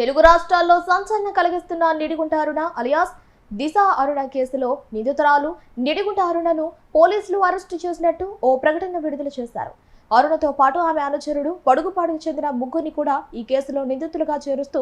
తెలుగు రాష్ట్రాల్లో సంచలనం కలిగిస్తున్న నిడిగుంట అరుణ అలియాస్ దిశ అరుణ కేసులో నిందితురాలు నిడిగుంట అరుణను పోలీసులు అరెస్టు చేసినట్టు ఓ ప్రకటన విడుదల చేశారు. అరుణతో పాటు ఆమె అనుచరుడు పడుగుపాడుకు చెందిన ముగ్గురిని కూడా ఈ కేసులో నిందితులుగా చేరుస్తూ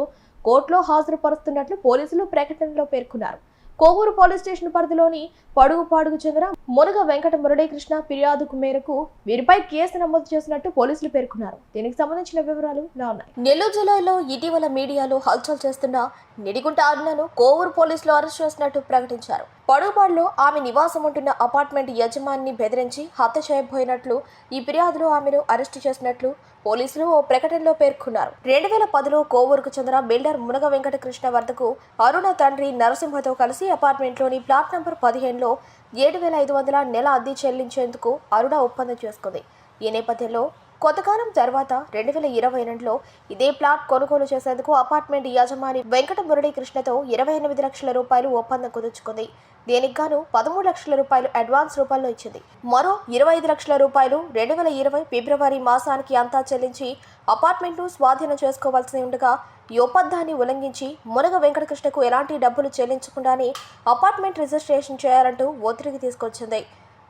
కోర్టులో హాజరుపరుస్తున్నట్లు పోలీసులు ప్రకటనలో పేర్కొన్నారు. కోవూరు పోలీస్ స్టేషన్ పరిధిలోని పడుగుపాడుకు చెందిన మునగ వెంకట మురళీకృష్ణ ఫిర్యాదుకు మేరకు వీరిపై కేసు నమోదు చేసినట్టు పోలీసులు పేర్కొన్నారు. దీనికి సంబంధించిన వివరాలు ఇలా ఉన్నాయి. నెల్లూరు జిల్లాలో ఇటీవల మీడియాలో హల్చల్ చేస్తున్న నిడిగుంట అరుణను కోవూరు పోలీసులు అరెస్ట్ చేసినట్టు ప్రకటించారు. పడుగుపాడులో ఆమె నివాసం ఉంటున్న అపార్ట్మెంట్ యజమానిని బెదిరించి హత్య చేయబోయినట్లు ఈ ఫిర్యాదులో ఆమెను అరెస్టు చేసినట్లు పోలీసులు ఓ ప్రకటనలో పేర్కొన్నారు. రెండు వేల పదిలో కోవూరుకు చెందిన బిల్డర్ మునగ వెంకటకృష్ణ వద్దకు అరుణ తండ్రి నరసింహతో కలిసి అపార్ట్మెంట్లోని ప్లాట్ నంబర్ పదిహేనులో ఏడు వేల ఐదు వందల నెల అద్దె చెల్లించేందుకు అరుణ ఒప్పందం చేసుకుంది. ఈ నేపథ్యంలో కొంతకాలం తర్వాత రెండు వేల ఇరవై రెండులో ఇదే ప్లాట్ కొనుగోలు చేసేందుకు అపార్ట్మెంట్ యజమాని వెంకట మురళీ కృష్ణతో ఇరవై ఎనిమిది లక్షల రూపాయలు ఒప్పందం కుదుర్చుకుంది. దీనికి గాను పదమూడు లక్షల రూపాయలు అడ్వాన్స్ రూపంలో ఇచ్చింది. మరో ఇరవై ఐదు లక్షల రూపాయలు రెండు వేల ఇరవై ఫిబ్రవరి మాసానికి అంతా చెల్లించి అపార్ట్మెంట్ను స్వాధీనం చేసుకోవాల్సి ఉండగా ఈ ఒప్పందాన్ని ఉల్లంఘించి మునగ వెంకటకృష్ణకు ఎలాంటి డబ్బులు చెల్లించకుండానే అపార్ట్మెంట్ రిజిస్ట్రేషన్ చేయాలంటూ ఒత్తిడికి తీసుకొచ్చింది.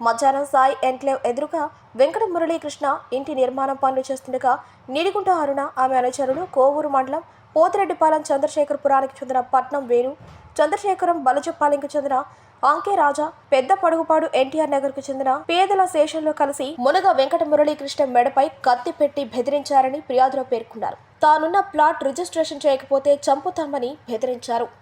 మధ్యాహ్నం సాయి ఎన్క్లేవ్ ఎదురుగా వెంకట మురళీకృష్ణ ఇంటి నిర్మాణం పనులు చేస్తుండగా నీడిగుంట అరుణ ఆమె అనుచరులు కోవూరు మండలం పోతిరెడ్డిపాలెం చంద్రశేఖరపురానికి చెందిన పట్నం వేణు చంద్రశేఖరం బలజపాలెంకు చెందిన ఆంకే రాజా పెద్ద పడుగుపాడు ఎన్టీఆర్ నగర్కు చెందిన పేదల శేషంలో కలిసి మునగ వెంకట మురళీకృష్ణ మెడపై కత్తి పెట్టి బెదిరించారని ఫిర్యాదులో పేర్కొన్నారు. తానున్న ప్లాట్ రిజిస్ట్రేషన్ చేయకపోతే చంపుతామని బెదిరించారు.